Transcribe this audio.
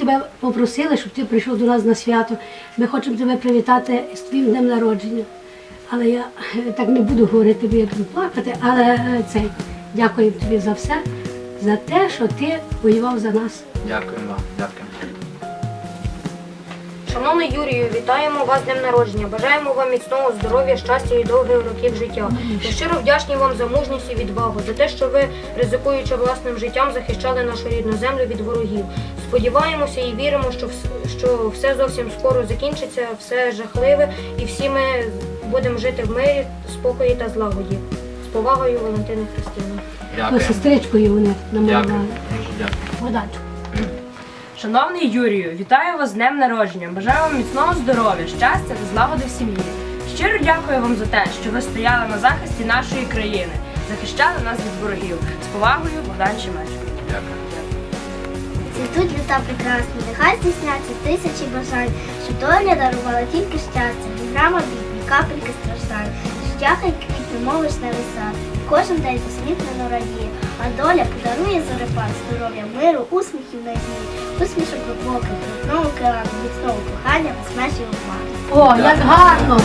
Тебе попросили, щоб ти прийшов до нас на свято. Ми хочемо тебе привітати з твоїм днем народження. Але я е, так не буду говорити, бо я буду плакати. Але це цей дякую тобі за все, за те, що ти воював за нас. Дякую вам, дякую. Шановний Юрію, вітаємо вас з днем народження. Бажаємо вам міцного здоров'я, щастя і довгих років життя. Ми щиро вдячні вам за мужність і відвагу, за те, що ви, ризикуючи власним життям, захищали нашу рідну землю від ворогів. Сподіваємося і віримо, що що все зовсім скоро закінчиться, все жахливе, і всі ми будемо жити в мирі, спокої та злагоді. З повагою, Валентина Христина. Дякую. сестричкою вони намалювали. Дякую. Дякую. Шановний Юрію, вітаю вас з днем народження. Бажаю вам міцного здоров'я, щастя та злагоди в сім'ї. Щиро дякую вам за те, що ви стояли на захисті нашої країни, захищали нас від ворогів. З повагою, Богдан Шемеч. Дякую. Цвітуть літа прекрасні, нехай здійсняться тисячі бажань, щоб доля дарувала тільки щастя, ні грама бід, капельки страждань. Хай квітне на веса, кожен день усміхнено радіє, а доля подарує зорепад, здоров'я, миру, усміхів надії, усмішок глибоких, міцного океану, міцного кохання, безмежі межі. О, як гарно!